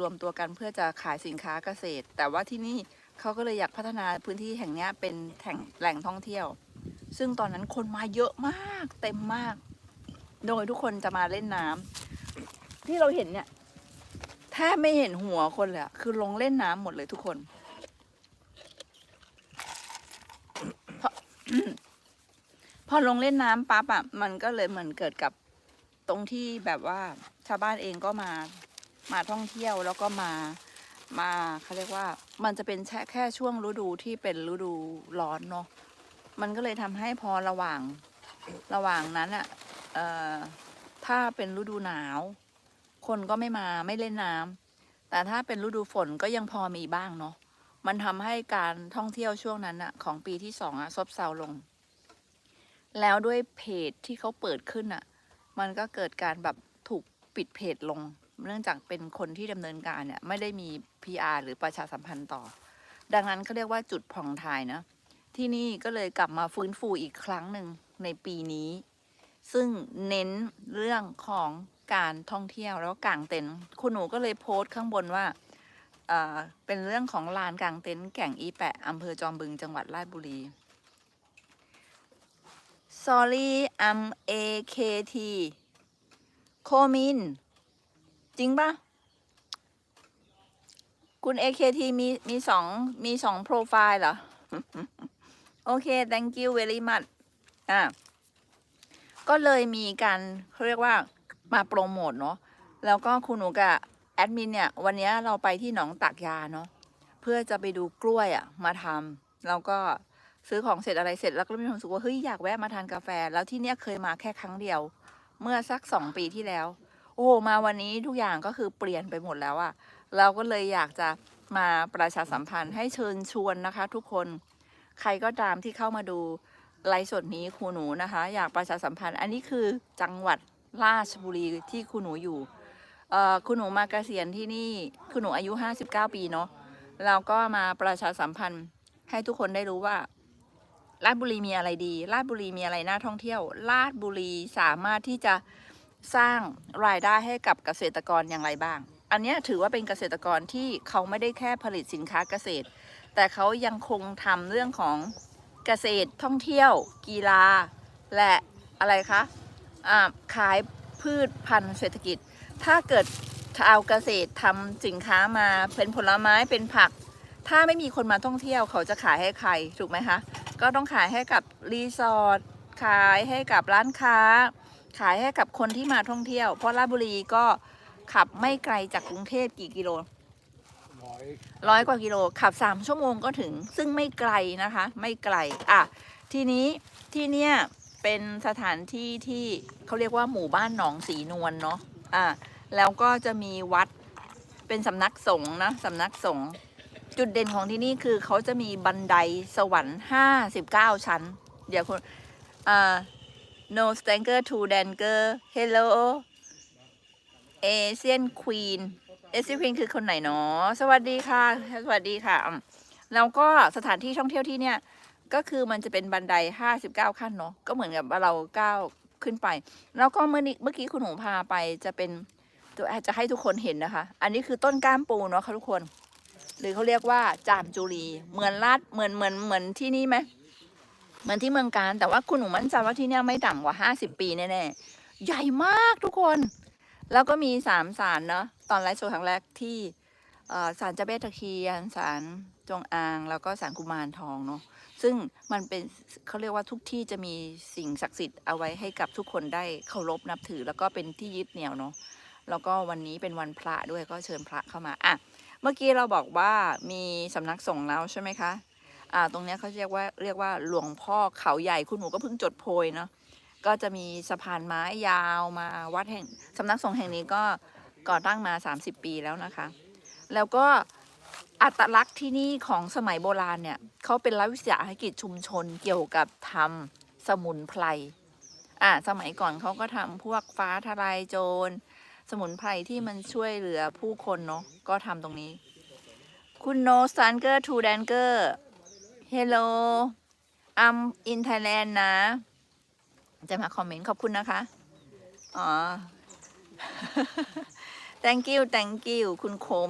รวมตัวกันเพื่อจะขายสินค้าเกษตร แต่ว่าที่นี่เขาก็เลยอยากพัฒนาพื้นที่แห่งนี้เป็นแห่งแหล่งท่องเที่ยว ซึ่งตอนนั้นคนมาเยอะมากเต็มมาก โดยทุกคนจะมาเล่นน้ำที่เราเห็นเนี่ยแทบไม่เห็นหัวคนเลยคือลงเล่นน้ำหมดเลยทุกคนพอลงเล่นน้ำปั๊บอะมันก็เลยเหมือนเกิดกับตรงที่แบบว่าชาวบ้านเองก็มา มาท่องเที่ยวแล้วก็มามาเขาเรียกว่ามันจะเป็นแค่แค่ช่วงฤดูที่เป็นฤดูร้อนเนาะมันก็เลยทำให้พอระหว่างระหว่างนั้นอะเอ่อถ้าเป็นฤดูหนาว คนก็ไม่มาไม่เล่นน้ำแต่ถ้าเป็นฤดูฝนก็ยังพอมีบ้างเนาะมันทำให้การท่องเที่ยวช่วงนั้นอะของปีที่สองอะซบเซาลง แล้วด้วยเพจที่เขาเปิดขึ้นอะมันก็เกิดการแบบถูกปิดเพจลง เนื่องจากเป็นคนที่ดำเนินการเนี่ยไม่ได้มี PR หรือประชาสัมพันธ์ต่อ ดังนั้นเขาเรียกว่าจุดผ่องถ่ายนะ ที่นี่ก็เลยกลับมาฟื้นฟูอีกครั้งหนึ่งในปีนี้ ซึ่งเน้นเรื่องของการท่องเที่ยวแล้วกางเต็นท์คุณหนูก็เลยโพสต์ข้างบนว่าเอ่อเป็นเรื่องของลานกางเต็นท์แก่งอีแปะอำเภอจอมบึงจังหวัดราชบุรี sorry I'm AKT โคมิน จริงปะคุณ AKT มีมีสองมีสองโปรไฟล์เหรอ โอเค thank you very much อะก็เลยมีการเขาเรียกว่ามาโปรโมทเนาะแล้วก็คุณหนูกับแอดมินเนี่ย วันนี้เราไปที่หนองตากยาเนาะเพื่อจะไปดูกล้วยอะ่ะ มาทำแล้วก็ซื้อของเสร็จอะไรเสร็จแล้วก็มีความรู้สึกว่าเฮ้ยอยากแวะมาทานกาแฟ แล้วที่เนี้ยเคยมาแค่ครั้งเดียว เมื่อสักสองปีที่แล้ว โอ้มาวันนี้ทุกอย่างก็คือเปลี่ยนไปหมดแล้วอะเราก็เลยอยากจะมาประชาสัมพันธ์ให้เชิญชวนนะคะ ทุกคนใครก็ตามที่เข้ามาดูไลฟ์สดนี้ครูหนูนะคะ อยากประชาสัมพันธ์ อันนี้คือจังหวัดราชบุรีที่ครูหนูอยู่เอ่อครูหนูมาเกษียณที่นี่ครูหนูอายุ 59 ปีเนาะเราก็มาประชาสัมพันธ์ให้ทุกคนได้รู้ว่าราชบุรีมีอะไรดีราชบุรีมีอะไรน่าท่องเที่ยวราชบุรีสามารถที่จะ สร้างรายได้ให้กับเกษตรกรอย่างไรบ้าง อันนี้ถือว่าเป็นเกษตรกรที่เขาไม่ได้แค่ผลิตสินค้าเกษตร แต่เขายังคงทำเรื่องของเกษตรท่องเที่ยว กีฬา และอะไรคะอ่าขายพืชพันธุ์เศรษฐกิจ ถ้าเกิดชาวเกษตรทำสินค้ามาเป็นผลไม้เป็นผัก ถ้าไม่มีคนมาท่องเที่ยวเขาจะขายให้ใครถูกไหมคะ ก็ต้องขายให้กับรีสอร์ทขายให้กับร้านค้า ขายให้กับคนที่มาท่องเที่ยว เพราะราชบุรีก็ขับไม่ไกลจากกรุงเทพกี่กิโลร้อยกว่ากิโลขับสามชั่วโมงก็ถึง ซึ่งไม่ไกลนะคะ ไม่ไกลอะทีนี้ที่เนี่ยเป็นสถานที่ที่เขาเรียกว่าหมู่บ้านหนองสีนวลเนาะอะแล้วก็จะมีวัดเป็นสำนักสงฆ์นะสำนักสงฆ์จุดเด่นของที่นี่คือเขาจะมีบันไดสวรรค์59ชั้น เดี๋ยวคุณอ่า no stanker to danker hello Asian Queen Asian Queen คือคนไหนเนาะสวัสดีค่ะ สวัสดีค่ะ แล้วก็สถานที่ท่องเที่ยวที่เนี่ย ก็คือมันจะเป็นบันได 59 ขั้นเนาะก็เหมือนกับเราก้าวขึ้นไป แล้วก็เมื่อนี้เมื่อกี้คุณหนูพาไปจะเป็นตัวจะให้ทุกคนเห็นนะคะ อันนี้คือต้นก้ามปูเนาะค่ะทุกคน หรือเขาเรียกว่าจามจุรีเหมือนลาดเหมือนเหมือนเหมือนที่นี่ไหม เหมือนที่เมืองการ แต่ว่าคุณหนูมั่นใจว่าที่เนี่ยไม่ต่ำกว่า50ปีแน่ๆ ใหญ่มากทุกคน แล้วก็มีสามศาลเนาะ ตอนไลฟ์โชว์ครั้งแรกที่ศาลเจ้าแม่ตะเคียนศาลจงอาง แล้วก็ศาลกุมารทองเนาะ ซึ่งมันเป็นเขาเรียกว่าทุกที่จะมีสิ่งศักดิ์สิทธิ์เอาไว้ให้กับทุกคนได้เคารพนับถือ แล้วก็เป็นที่ยึดเหนี่ยวเนาะ แล้วก็วันนี้เป็นวันพระด้วยก็เชิญพระเข้ามา อะ เมื่อกี้เราบอกว่ามีสำนักสงฆ์แล้วใช่ไหมคะ อ่าตรงนี้เขาเรียกว่าเรียกว่าหลวงพ่อเขาใหญ่คุณหนูก็เพิ่งจดโพยเนาะก็จะมีสะพานไม้ยาวมาวัดแห่งสำนักสงฆ์แห่งนี้ก็ก่อตั้งมา 30 ปีแล้วนะคะ แล้วก็อัตลักษณ์ที่นี่ของสมัยโบราณเนี่ยเขาเป็นรัฐวิสาหกิจชุมชนเกี่ยวกับทำสมุนไพรอ่าสมัยก่อนเขาก็ทำพวกฟ้าทลายโจร สมุนไพรที่มันช่วยเหลือผู้คนเนาะก็ทำตรงนี้ คุณโนซันเกอร์ทูแดนเกอร์ เฮลโลอัมอินไทยแลนด์นะ จะมาคอมเมนต์ขอบคุณนะคะ อ๋อ thank you thank you คุณโคม